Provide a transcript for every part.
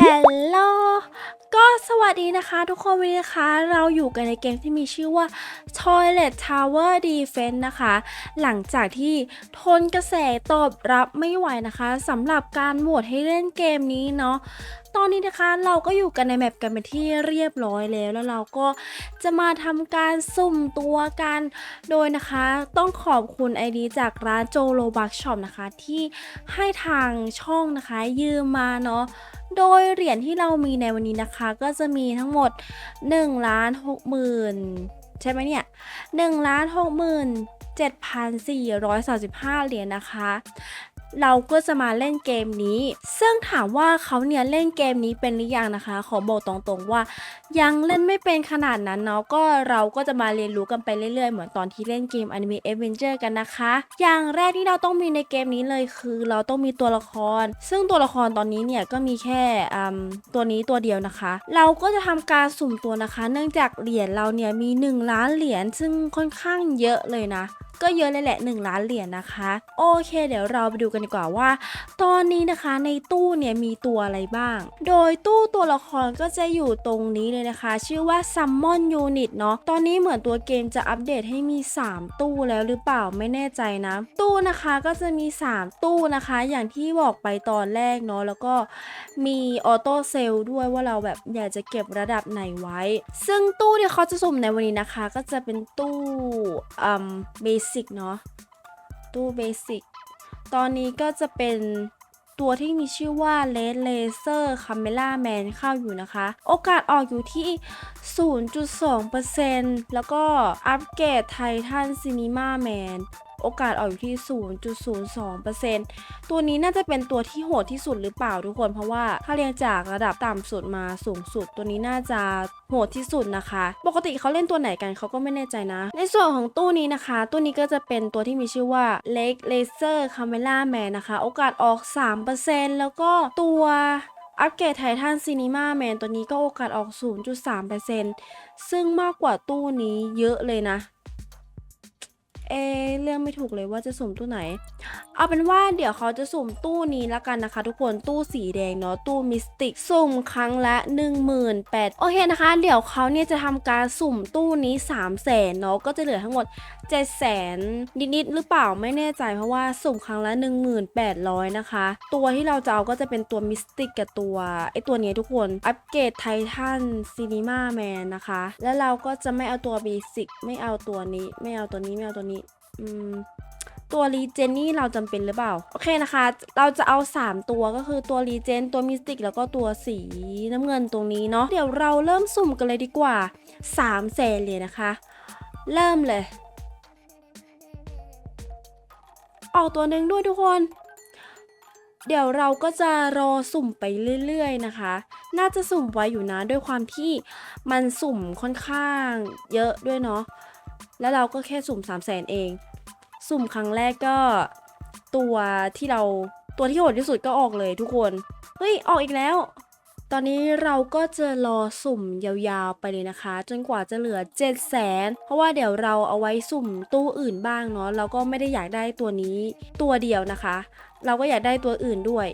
ฮลโลก็สวัสดีนะคะทุกคนวันนี้นะคะ เราอยู่กันในเกมที่มีชื่อว่า Toilet Tower Defense นะคะ หลังจากที่ทนกระแสตอบรับไม่ไหวนะคะสำหรับการโหวตให้เล่นเกมนี้เนาะตอนนี้นะคะเราก็อยู่กันในแมปกันเป็นที่เรียบร้อยแล้วแล้วเราก็จะมาทำการสุ่มตัวกัน โดยนะคะต้องขอบคุณ ID จากร้านโจโลบักช็อปนะคะที่ให้ทางช่องนะคะยืมมาเนาะ โดยเหรียญที่เรามีในวันนี้นะคะก็จะมีทั้งหมด1ล้าน6หมื่นใช่ไหมเนี่ย1ล้าน6หมื่น7,435 เหรียญนะคะ เราก็จะมาเล่นเกมนี้ ซึ่งถามว่าเขาเนี่ยเล่นเกมนี้เป็นหรือยังนะคะ ขอบอกตรงๆว่า ยังเล่นไม่เป็นขนาดนั้นเนาะ ก็เราก็จะมาเรียนรู้กันไปเรื่อยๆ เหมือนตอนที่เล่นเกม Anime Adventure กันนะคะ อย่างแรกที่เราต้องมีในเกมนี้เลยคือเราต้องมีตัวละคร ซึ่งตัวละครตอนนี้เนี่ยก็มีแค่ตัวนี้ตัวเดียวนะคะ เราก็จะทำการสุ่มตัวนะคะ เนื่องจากเหรียญเราเนี่ยมี 1 ล้านเหรียญซึ่งค่อนข้างเยอะเลยนะ ก็เยอะเลยแหละ 1 ล้านเหรียญนะคะ โอเค เดี๋ยวเราไปดูกันดีกว่าว่า ตอนนี้นะคะในตู้เนี่ยมีตัวอะไรบ้าง โดยตู้ตัวละครก็จะอยู่ตรงนี้เลยนะคะ ชื่อว่า Summon Unit เนาะตอนนี้เหมือนตัวเกมจะอัปเดตให้มี 3 ตู้แล้วหรือเปล่าไม่แน่ใจนะ ตู้นะคะก็จะมี 3 ตู้นะคะ อย่างที่บอกไปตอนแรกเนาะแล้วก็มีออโต้เซลด้วยว่าเราแบบอยากจะเก็บระดับไหนไว้ ซึ่งตู้ที่เขาจะสุ่มในวันนี้นะคะ ก็จะเป็นตู้อืมเบสกเนาะตู้เบสิกตอนนี้ก็จะเป็นตัวที่มีชื่อว่า Red Laser Camera Man เข้าอยู่นะคะ โอกาสออกอยู่ที่ 0.2%แล้วก็อัปเกรดไททันซีนีมาแมน โอกาสออกอยู่ที่ 0.02%ตัวนี้น่าจะเป็นตัวที่โหดที่สุดหรือเปล่าทุกคน เพราะว่าถ้าเรียงจากระดับต่ำสุดมาสูงสุด ตัวนี้น่าจะโหดที่สุดนะคะ ปกติเขาเล่นตัวไหนกันเขาก็ไม่แน่ใจนะ ในส่วนของตู้นี้นะคะ ตู้นี้ก็จะเป็นตัวที่มีชื่อว่า Leg Laser Camera Man นะคะ โอกาสออก 3%แล้วก็ตัวอัปเกรดไททันซีนีมาแมนตัวนี้ก็โอกาสออก 0.3%ซึ่งมากกว่าตู้นี้เยอะเลยนะ เอเรื่องไม่ถูกเลยว่าจะสุ่มตู้ไหน เอาเป็นว่าเดี๋ยวเขาจะสุ่มตู้นี้แล้วกันนะคะ ทุกคนตู้สีแดงเนาะตู้มิสติกสุ่มครั้งละ 18,000โอเคนะคะ เดี๋ยวเขาเนี่ยจะทำการสุ่มตู้นี้ 3 0 0แสนเนาะก็จะเหลือทั้งหมด 7 0 0แสนนิดๆหรือเปล่าไม่แน่ใจเพราะว่าสุ่มครั้งละ 1800 นะคะ ตัวที่เราจะเอาก็จะเป็นตัวมิสติกกับตัวไอตัวนี้ทุกคนอัปเกรดไททันซีนีมาแมนนะคะ แล้วเราก็จะไม่เอาตัวเบสิกไม่เอาตัวนี้ ไม่เอาตัวนี้ไม่เอาตัวนี้อืมตัวรีเจนนี่เราจำเป็นหรือเปล่า โอเคนะคะ เราจะเอา 3 ตัวก็คือตัวรีเจนตัวมิสติกแล้วก็ตัวสีน้ำเงินตรงนี้เนาะเดี๋ยวเราเริ่มสุ่มกันเลยดีกว่า3แสนเลยนะคะ เริ่มเลย ออกตัวหนึ่งด้วยทุกคน เดี๋ยวเราก็จะรอสุ่มไปเรื่อยๆนะคะ น่าจะสุ่มไว้อยู่นะด้วยความที่มันสุ่มค่อนข้างเยอะด้วยเนาะแล้วเราก็แค่สุ่ม 3 0 0แสนเอง สุ่มครั้งแรกก็ตัวที่เราตัวที่โหดที่สุดก็ออกเลยทุกคน เฮ้ย ออกอีกแล้ว ตอนนี้เราก็จะรอสุ่มยาวๆไปเลยนะคะ จนกว่าจะเหลือ 7 0 0แสนเพราะว่าเดี๋ยวเราเอาไว้สุ่มตู้อื่นบ้างเนาะเราก็ไม่ได้อยากได้ตัวนี้ตัวเดียวนะคะ เราก็อยากได้ตัวอื่นด้วย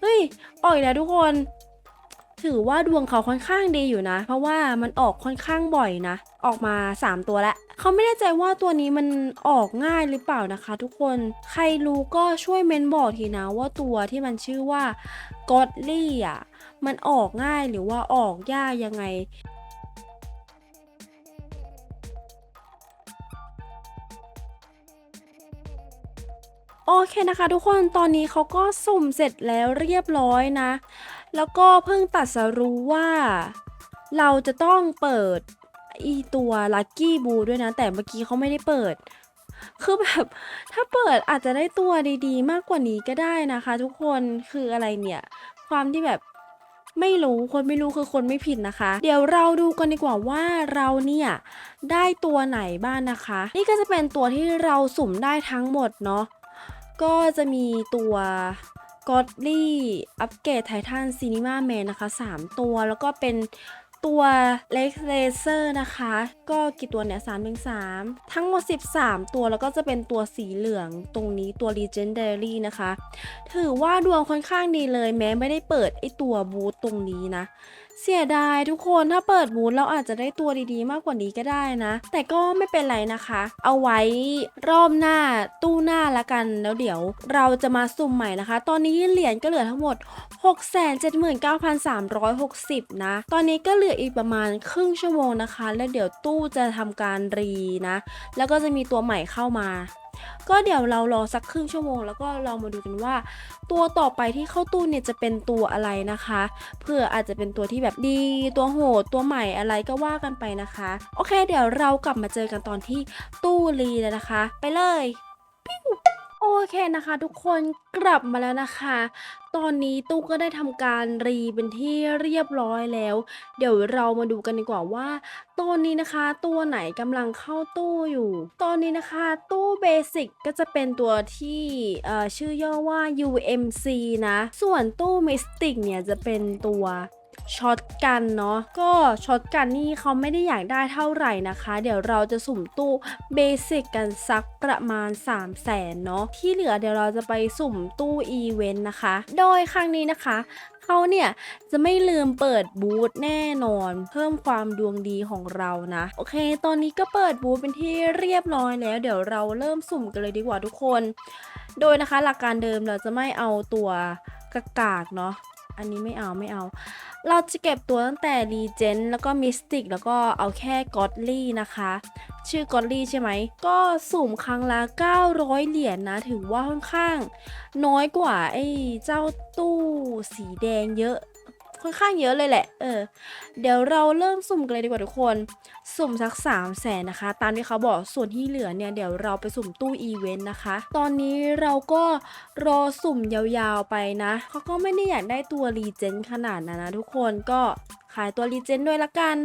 เฮ้ย ออกอีกแล้วทุกคน ถือว่าดวงเขาค่อนข้างดีอยู่นะ เพราะว่ามันออกค่อนข้างบ่อยนะ ออกมา 3 ตัวแล้วเขาไม่แน่ใจว่าตัวนี้มันออกง่ายหรือเปล่านะคะ ทุกคน ใครรู้ก็ช่วยเมนบอกทีนะว่าตัวที่มันชื่อว่ากอดลี่อะ มันออกง่ายหรือว่าออกยากยังไงโอเคนะคะ ทุกคนตอนนี้เขาก็สุ่มเสร็จแล้วเรียบร้อยนะ แล้วก็เพิ่งตัดสรู้ว่า เราจะต้องเปิดอีตัวลัคกี้บูด้วยนะ แต่เมื่อกี้เขาไม่ได้เปิด คือแบบถ้าเปิดอาจจะได้ตัวดีๆ มากกว่านี้ก็ได้นะคะ ทุกคนคืออะไรเนี่ย ความที่แบบ ไม่รู้คนไม่รู้คือคนไม่ผิดนะคะ เดี๋ยวเราดูกันดีกว่าว่าเราเนี่ยได้ตัวไหนบ้างนะคะ นี่ก็จะเป็นตัวที่เราสุ่มได้ทั้งหมดเนาะก็จะมีตัวกอดลี่อัปเกรดไททันซีนีมาแมนนะคะ 3 ตัวแล้วก็เป็น ตัวเล็กเลเซอร์นะคะ ก็กี่ตัวเนี่ยสามถึงสามทั้งหมด 13 ตัวแล้วก็จะเป็นตัวสีเหลืองตรงนี้ตัว Legendary นะคะ ถือว่าดวงค่อนข้างดีเลยแม้ไม่ได้เปิดไอตัวบูตตรงนี้นะเสียดายทุกคนถ้าเปิดบูธเราอาจจะได้ตัวดีๆ มากกว่านี้ก็ได้นะ แต่ก็ไม่เป็นไรนะคะ เอาไว้รอบหน้าตู้หน้าละกันแล้วเดี๋ยว เราจะมาสุ่มใหม่นะคะ ตอนนี้เหรียญก็เหลือทั้งหมด 679,360 นะ ตอนนี้ก็เหลืออีกประมาณครึ่งชั่วโมงนะคะ แล้วเดี๋ยวตู้จะทำการรีนะ แล้วก็จะมีตัวใหม่เข้ามา ก็เดี๋ยวเรารอสักครึ่งชั่วโมง แล้วก็เรามาดูกันว่า ตัวต่อไปที่เข้าตู้เนี่ยจะเป็นตัวอะไรนะคะเพื่ออาจจะเป็นตัวที่แบบดีตัวโหดตัวใหม่อะไรก็ว่ากันไปนะคะ โอเค เดี๋ยวเรากลับมาเจอกันตอนที่ตู้รีเลยนะคะ ไปเลยปิ้ว โอเคนะคะทุกคนกลับมาแล้วนะคะ ตอนนี้ตู้ก็ได้ทำการรีเป็นที่เรียบร้อยแล้ว เดี๋ยวเรามาดูกันดีกว่าว่าตอนนี้นะคะ ตัวไหนกำลังเข้าตู้อยู่ ตอนนี้นะคะ ตู้เบสิกก็จะเป็นตัวที่ชื่อย่อว่า UMC นะ ส่วนตู้มิสติกเนี่ยจะเป็นตัว ช็อตกันเนาะก็ช็อตกันนี่เขาไม่ได้อยากได้เท่าไหร่นะคะ เดี๋ยวเราจะสุ่มตู้เบสิกกันสักประมาณ 3 0 0แสนเนาะที่เหลือเดี๋ยวเราจะไปสุ่มตู้อีเวนต์นะคะ โดยครั้งนี้นะคะเขาเนี่ยจะไม่ลืมเปิดบูธแน่นอน เพิ่มความดวงดีของเรานะ โอเค ตอนนี้ก็เปิดบูธเป็นที่เรียบร้อยแล้ว เดี๋ยวเราเริ่มสุ่มกันเลยดีกว่าทุกคน โดยนะคะหลักการเดิมเราจะไม่เอาตัวกากากๆเนาะ อันนี้ไม่เอาไม่เอา เราจะเก็บตัวตั้งแต่รีเจนแล้วก็มิสติกแล้วก็เอาแค่กอดลี่นะคะ ชื่อกอดลี่ใช่ไหม ก็สุ่มครั้งละ 900 เหรียญนะ ถือว่าค่อนข้าง น้อยกว่าไอ้เจ้าตู้สีแดงเยอะ ค่อนข้างเยอะเลยแหละ เออ เดี๋ยวเราเริ่มสุ่มกันเลยดีกว่าทุกคน สุ่มสัก3 0 0แสนนะคะ ตามที่เขาบอกส่วนที่เหลือเนี่ยเดี๋ยวเราไปสุ่มตู้อีเวนต์นะคะ ตอนนี้เราก็รอสุ่มยาวๆไปนะเขาก็ไม่ได้อยากได้ตัวรีเจนขนาดนั้นนะทุกคนก็ขายตัวรีเจนด้วยละกัน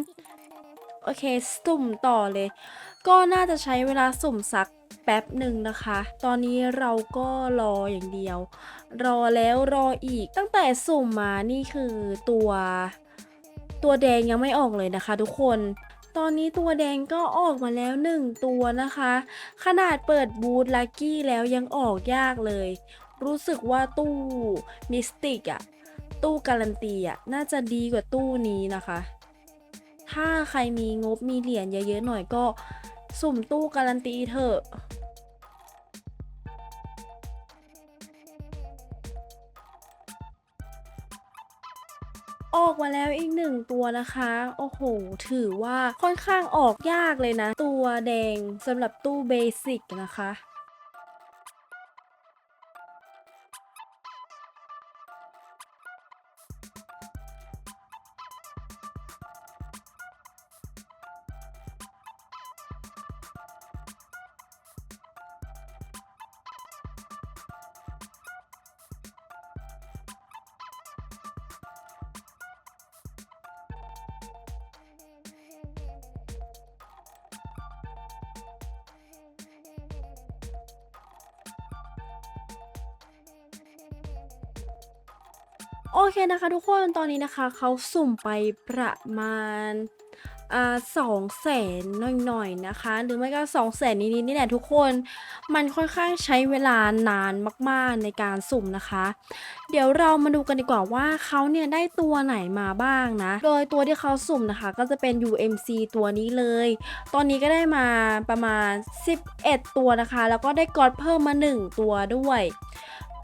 โอเคสุ่มต่อเลย ก็น่าจะใช้เวลาสุ่มสัก แป๊บหนึ่งนะคะ ตอนนี้เราก็รออย่างเดียว รอแล้วรออีก ตั้งแต่สุ่มมานี่คือตัว ตัวแดงยังไม่ออกเลยนะคะ ทุกคน ตอนนี้ตัวแดงก็ออกมาแล้วหนึ่งตัวนะคะ ขนาดเปิดบูธลักกี้แล้วยังออกยากเลย รู้สึกว่าตู้มิสติกอะตู้การันตีอะน่าจะดีกว่าตู้นี้นะคะ ถ้าใครมีงบมีเหรียญเยอะๆหน่อยก็ สุ่มตู้การันตีเถอะออกมาแล้วอีกหนึ่งตัวนะคะ โอ้โห ถือว่าค่อนข้างออกยากเลยนะ ตัวแดงสำหรับตู้เบสิกนะคะ โอเคนะคะทุกคนตอนนี้นะคะเขาสุ่มไปประมาณสองแสนหน่อยๆนะคะ หรือไม่ก็สองแสนนิดๆนี่แหละทุกคนมันค่อนข้างใช้เวลานานมากๆในการสุ่มนะคะ เดี๋ยวเรามาดูกันดีกว่าว่าเขาเนี่ยได้ตัวไหนมาบ้างนะ โดยตัวที่เขาสุ่มนะคะ ก็จะเป็น UMC ตัวนี้เลย ตอนนี้ก็ได้มาประมาณ 11 ตัวนะคะ แล้วก็ได้กอดเพิ่มมา 1 ตัวด้วย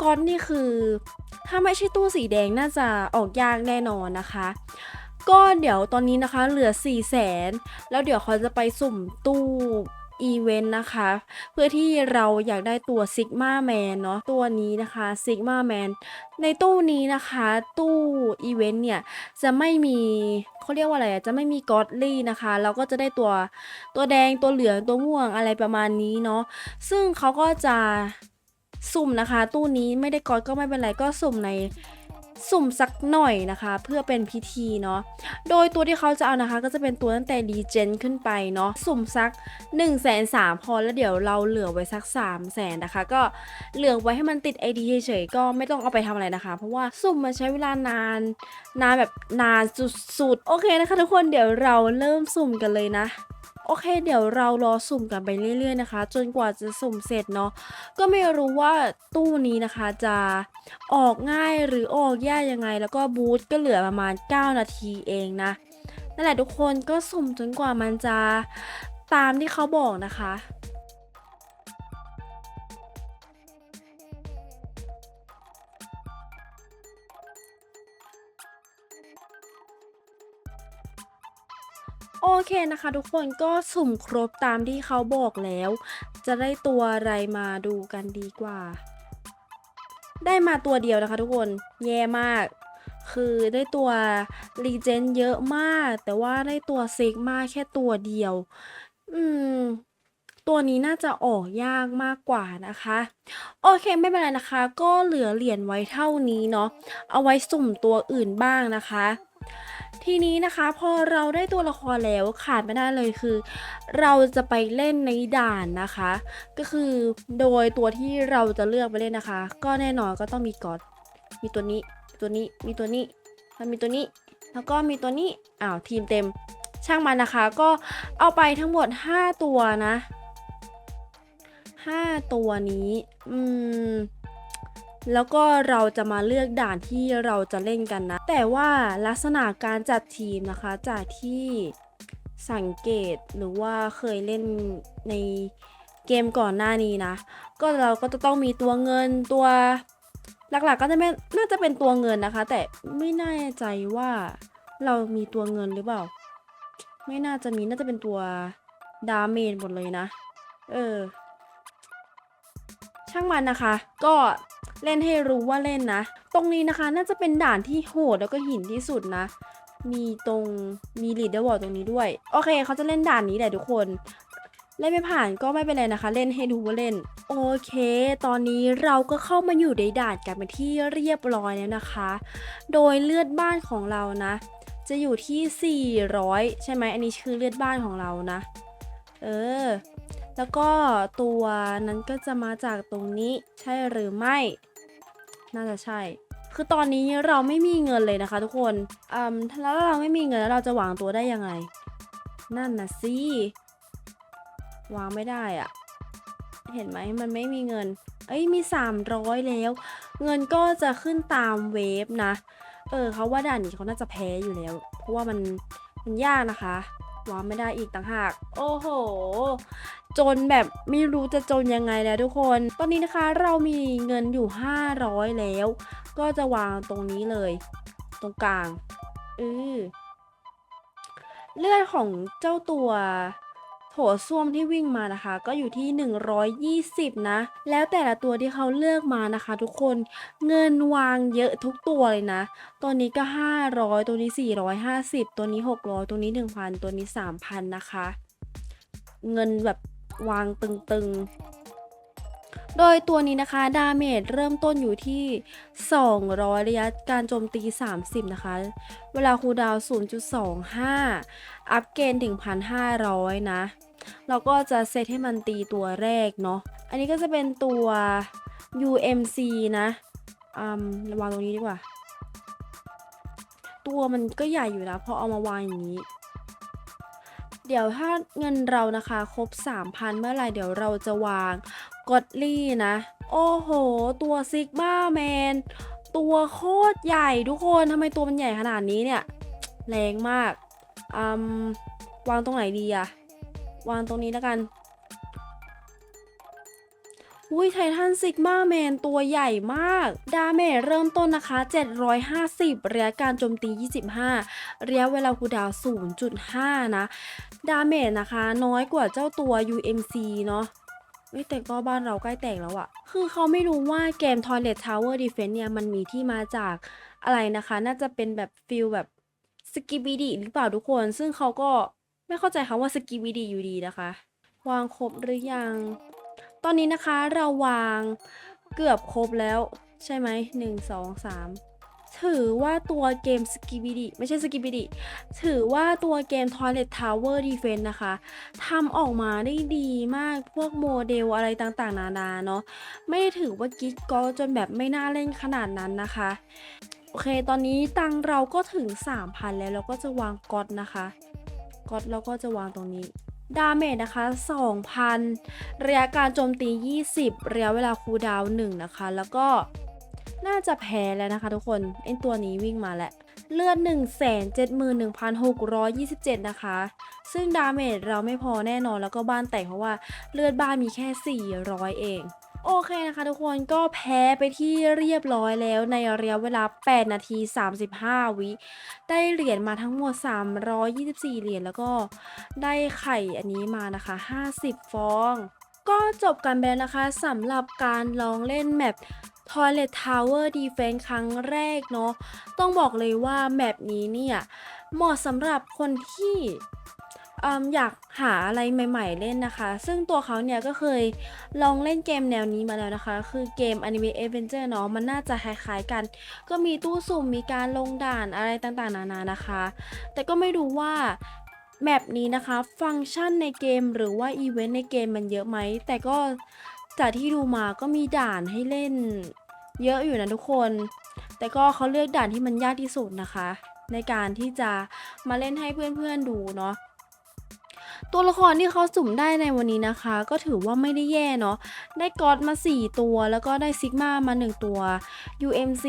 ก้อดนี่คือ ถ้าไม่ใช่ตู้สีแดงน่าจะออกยากแน่นอนนะคะ ก็เดี๋ยวตอนนี้นะคะเหลือ 4 0 0แสนแล้วเดี๋ยวเขาจะไปสุ่มตู้อีเวนต์นะคะ เพื่อที่เราอยากได้ตัวซิกมาแมนเนาะตัวนี้นะคะซิกมาแมนในตู้นี้นะคะ ตู้อีเวนต์เนี่ย จะไม่มีเขาเรียกว่าอะไรจะไม่มีกอดลี่นะคะ เราก็จะได้ตัวตัวแดงตัวเหลืองตัวม่วงอะไรประมาณนี้เนาะซึ่งเขาก็จะ สุ่มนะคะ ตู้นี้ไม่ได้กอดก็ไม่เป็นไรก็สุ่มในสุ่มสักหน่อยนะคะ เพื่อเป็นพิธีเนาะโดยตัวที่เขาจะเอานะคะ ก็จะเป็นตัวตั้งแต่ดีเจนขึ้นไปเนาะสุ่มสัก1นึ่งแสนสามพอแล้วเดี๋ยวเราเหลือไว้สัก3ามแสนนะคะ ก็เหลือไว้ให้มันติด ID เฉยๆก็ไม่ต้องเอาไปทำอะไรนะคะ เพราะว่าสุ่มมันใช้เวลานาน นานแบบนานสุดๆ โอเคนะคะทุกคนเดี๋ยวเราเริ่มสุ่มกันเลยนะ โอเค เดี๋ยวเรารอสุ่มกันไปเรื่อยๆนะคะ จนกว่าจะสุ่มเสร็จเนาะก็ไม่รู้ว่าตู้นี้นะคะจะออกง่ายหรือออกยากยังไง แล้วก็บูธก็เหลือประมาณ 9 นาทีเองนะนั่นแหละทุกคนก็สุ่มจนกว่ามันจะตามที่เขาบอกนะคะ โอเคนะคะ ทุกคนก็สุ่มครบตามที่เขาบอกแล้ว จะได้ตัวอะไรมาดูกันดีกว่า ได้มาตัวเดียวนะคะ ทุกคนแย่มาก คือได้ตัวรีเจนเยอะมาก แต่ว่าได้ตัวซิกมาแค่ตัวเดียว อืมตัวนี้น่าจะออกยากมากกว่านะคะ โอเคไม่เป็นไรนะคะ ก็เหลือเหรียญไว้เท่านี้เนาะเอาไว้สุ่มตัวอื่นบ้างนะคะ ทีนี้นะคะพอเราได้ตัวละครแล้วขาดไม่ได้เลยคือ เราจะไปเล่นในด่านนะคะ ก็คือโดยตัวที่เราจะเลือกไปเล่นนะคะ ก็แน่นอนก็ต้องมีกอดมีตัวนี้ตัวนี้มีตัวนี้แล้วมีตัวนี้ แล้วก็มีตัวนี้อ้าวทีมเต็มช่างมันนะคะ ก็เอาไปทั้งหมด 5 ตัวนะ 5 ตัวนี้ อืม แล้วก็เราจะมาเลือกด่านที่เราจะเล่นกันนะ แต่ว่าลักษณะการจัดทีมนะคะ จากที่สังเกตหรือว่าเคยเล่นในเกมก่อนหน้านี้นะ ก็เราก็จะต้องมีตัวเงินตัวหลักๆก็จะไม่น่าจะเป็นตัวเงินนะคะ แต่ไม่แน่ใจว่าเรามีตัวเงินหรือเปล่า ไม่น่าจะมีน่าจะเป็นตัวดาเมจหมดเลยนะ เออ ช่างมันนะคะ ก็ เล่นให้รู้ว่าเล่นนะ ตรงนี้นะคะน่าจะเป็นด่านที่โหดแล้วก็หินที่สุดนะ มีตรงมีลีดเดอร์บอร์ดตรงนี้ด้วย โอเคเขาจะเล่นด่านนี้แหละทุกคนเล่นไม่ผ่านก็ไม่เป็นไรนะคะ เล่นให้ดูว่าเล่น โอเค ตอนนี้เราก็เข้ามาอยู่ในด่านกันเป็นที่เรียบร้อยแล้วนะคะ โดยเลือดบ้านของเรานะ จะอยู่ที่ 400 ใช่ไหมอันนี้คือเลือดบ้านของเรานะ เออ แล้วก็ตัวนั้นก็จะมาจากตรงนี้ใช่หรือไม่ น่าจะใช่ คือตอนนี้เราไม่มีเงินเลยนะคะ ทุกคนอืมแล้วเราไม่มีเงินแล้วเราจะวางตัวได้ยังไง นั่นนะสิวางไม่ได้อะเห็นไหมมันไม่มีเงิน เอ้ยมี 300 แล้ว เงินก็จะขึ้นตามเวฟนะ เออเขาว่าด่านนี้เขาน่าจะแพ้อยู่แล้ว เพราะว่ามันมันยากนะคะ วางไม่ได้อีกต่างหาก โอ้โห จนแบบไม่รู้จะจนยังไงแล้วทุกคน ตอนนี้นะคะเรามีเงินอยู่ 500 แล้ว ก็จะวางตรงนี้เลย ตรงกลางเออเลือดของเจ้าตัว โถส้วมที่วิ่งมานะคะ ก็อยู่ที่ 120 นะ แล้วแต่ละตัวที่เขาเลือกมานะคะ ทุกคนเงินวางเยอะทุกตัวเลยนะ ตัวนี้ก็ 500 ตัวนี้ 450 ตัวนี้ 600 ตัวนี้ 1,000 ตัวนี้ 3,000 นะคะ เงินแบบวางตึงๆ โดยตัวนี้นะคะดาเมจเริ่มต้นอยู่ที่ 200 ระยะการโจมตี 30 นะคะ เวลาคูดาวน์0.25 อัพเกณฑ์ถึง 1,500 นะ เราก็จะเซตให้มันตีตัวแรกเนาะ อันนี้ก็จะเป็นตัว UMC นะอืมวางตรงนี้ดีกว่า ตัวมันก็ใหญ่อยู่นะพอเอามาวางอย่างนี้เดี๋ยวถ้าเงินเรานะคะครบ 3,000 เมื่อไหร่เดี๋ยวเราจะวาง กอดลี่นะ โอ้โห ตัวซิกมาแมน ตัวโคตรใหญ่ทุกคนทำไมตัวมันใหญ่ขนาดนี้เนี่ย แรงมากอืมวางตรงไหนดีอะวางตรงนี้แล้วกัน อุ้ยไททันซิกมาแมนตัวใหญ่มาก ดาเมจเริ่มต้นนะคะ 750 ระยะการโจมตี 25 ระยะเวลาคูดาวน์0.5 นะ ดาเมจนะคะ น้อยกว่าเจ้าตัว UMC เนาะ เอ้ยแต่ก็บ้านเราใกล้แตกแล้วอะคือเขาไม่รู้ว่าเกม Toilet Tower Defense เนี่ยมันมีที่มาจากอะไรนะคะ น่าจะเป็นแบบฟิลแบบสกิบิดีหรือเปล่าทุกคน ซึ่งเขาก็ไม่เข้าใจคำว่าสกิบิดีอยู่ดีนะคะ วางครบหรือยัง ตอนนี้นะคะเราวางเกือบครบแล้วใช่ไหมหนึ่งสองสาม ถือว่าตัวเกมสกิบิดิไม่ใช่สกิบิดิถือว่าตัวเกม Toilet Tower Defense นะคะทำออกมาได้ดีมากพวกโมเดลอะไรต่างๆ นานาเนาะไม่ได้ถือว่ากิ๊กก็จนแบบไม่น่าเล่นขนาดนั้นนะคะ โอเค ตอนนี้ตังเราก็ถึง 3,000 แล้วเราก็จะวางก๊อตนะคะก๊อตเราก็จะวางตรงนี้ดาเมจนะคะ 2,000 ระยะการโจมตี 20 ระยะเวลาคูลดาวน์1นะคะ แล้วก็ น่าจะแพ้แล้วนะคะทุกคนเอ็นตัวนี้วิ่งมาแล้วเลือด 171,627 นะคะ ซึ่งดาเมจเราไม่พอแน่นอนแล้วก็บ้านแตกเพราะว่าเลือดบ้านมีแค่ 400 เอง โอเคนะคะทุกคนก็แพ้ไปที่เรียบร้อยแล้วในระยะเวลา 8 นาที 35 วิ ได้เหรียญมาทั้งหมด 324 เหรียญแล้วก็ได้ไข่อันนี้มานะคะ 50 ฟอง ก็จบกันไปแล้วนะคะสำหรับการลองเล่นแมป Toilet Tower Defense ครั้งแรกเนาะต้องบอกเลยว่าแมปนี้เนี่ยเหมาะสำหรับคนที่อยากหาอะไรใหม่ ๆ เล่นนะคะ ซึ่งตัวเขาเนี่ยก็เคยลองเล่นเกมแนวนี้มาแล้วนะคะ คือเกม Anime Adventure เนาะ มันน่าจะคล้ายๆกัน ก็มีตู้สุ่ม มีการลงด่านอะไรต่างๆ นานานะคะ แต่ก็ไม่รู้ว่าแมปนี้นะคะ ฟังก์ชันในเกมหรือว่าอีเวนต์ในเกมมันเยอะไหม แต่ก็ จากที่ดูมาก็มีด่านให้เล่น เยอะอยู่นะทุกคน แต่ก็เขาเลือกด่านที่มันยากที่สุดนะคะ ในการที่จะมาเล่นให้เพื่อนๆดูเนาะตัวละครที่เขาสุ่มได้ในวันนี้นะคะ ก็ถือว่าไม่ได้แย่เนาะได้กอดมา 4 ตัว แล้วก็ได้ซิกมามา 1 ตัว UMC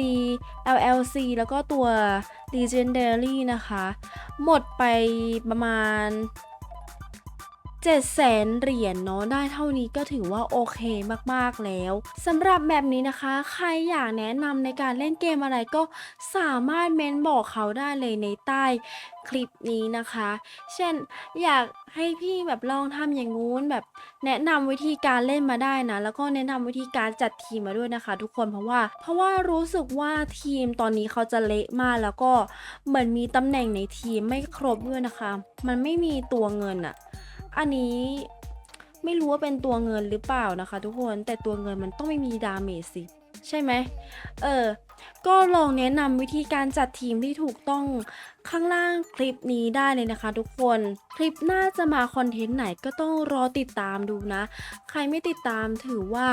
LLC แล้วก็ตัว Legendary นะคะ หมดไปประมาณ 7 0 0แสนเหรียญเนาะได้เท่านี้ก็ถือว่าโอเคมากๆแล้วสำหรับแบบนี้นะคะ ใครอยากแนะนำในการเล่นเกมอะไรก็สามารถเมนบอกเขาได้เลยในใต้คลิปนี้นะคะ เช่นอยากให้พี่แบบลองทำอย่างงู้นแบบแนะนำวิธีการเล่นมาได้นะ แล้วก็แนะนำวิธีการจัดทีมมาด้วยนะคะ ทุกคนเพราะว่า เพราะว่ารู้สึกว่าทีมตอนนี้เขาจะเละมากแล้วก็เหมือนมีตำแหน่งในทีมไม่ครบด้วยนะคะ มันไม่มีตัวเงินอะ อันนี้ไม่รู้ว่าเป็นตัวเงินหรือเปล่านะคะ ทุกคนแต่ตัวเงินมันต้องไม่มีดาเมจสิ ใช่ไหมเออ ก็ลองแนะนำวิธีการจัดทีมที่ถูกต้องข้างล่างคลิปนี้ได้เลยนะคะ ทุกคนคลิปหน้าจะมาคอนเทนต์ไหนก็ต้องรอติดตามดูนะ ใครไม่ติดตามถือว่า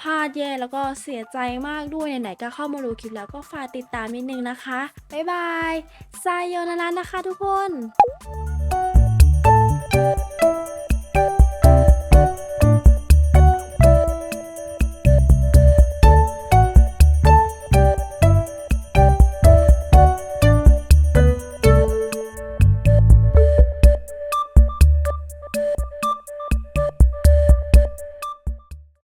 พลาดแย่แล้วก็เสียใจมากด้วยไหนๆก็เข้ามาดูคลิปแล้วก็ฝากติดตามนิดนึงนะคะบ๊ายบายซายโยนานะนะคะ ทุกคน